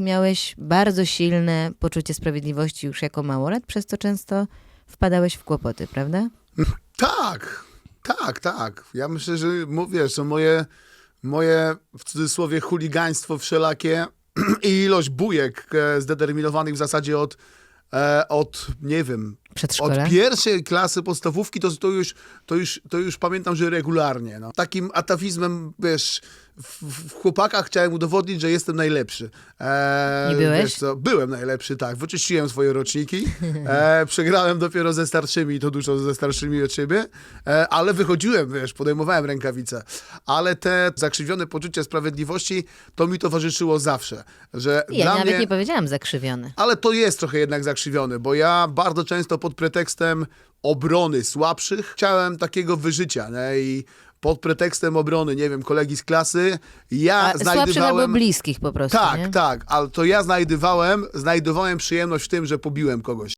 miałeś bardzo silne poczucie sprawiedliwości już jako małolat, przez co często wpadałeś w kłopoty, prawda? Tak, tak, tak. Ja myślę, że mówię, że moje, moje w cudzysłowie chuligaństwo wszelakie i ilość bujek e, zdeterminowanych w zasadzie od, e, od nie wiem, Przedszkola? od pierwszej klasy podstawówki to, to, już, to, już, to już pamiętam, że regularnie. No. Takim atawizmem, wiesz, w, w chłopakach chciałem udowodnić, że jestem najlepszy. E, I byłeś? Wiesz co, byłem najlepszy, tak. Wyczyściłem swoje roczniki. E, przegrałem dopiero ze starszymi, to dużo ze starszymi od siebie, e, ale wychodziłem, wiesz, podejmowałem rękawice. Ale te zakrzywione poczucie sprawiedliwości, to mi towarzyszyło zawsze. Że Ja dla nawet mnie... nie powiedziałam zakrzywiony. Ale to jest trochę jednak zakrzywiony, bo ja bardzo często pod pretekstem obrony słabszych chciałem takiego wyżycia, nie? I pod pretekstem obrony, nie wiem, kolegi z klasy, ja A słabszych albo znajdowałem... bliskich po prostu, Tak, nie? tak, ale to ja znajdowałem, znajdowałem przyjemność w tym, że pobiłem kogoś.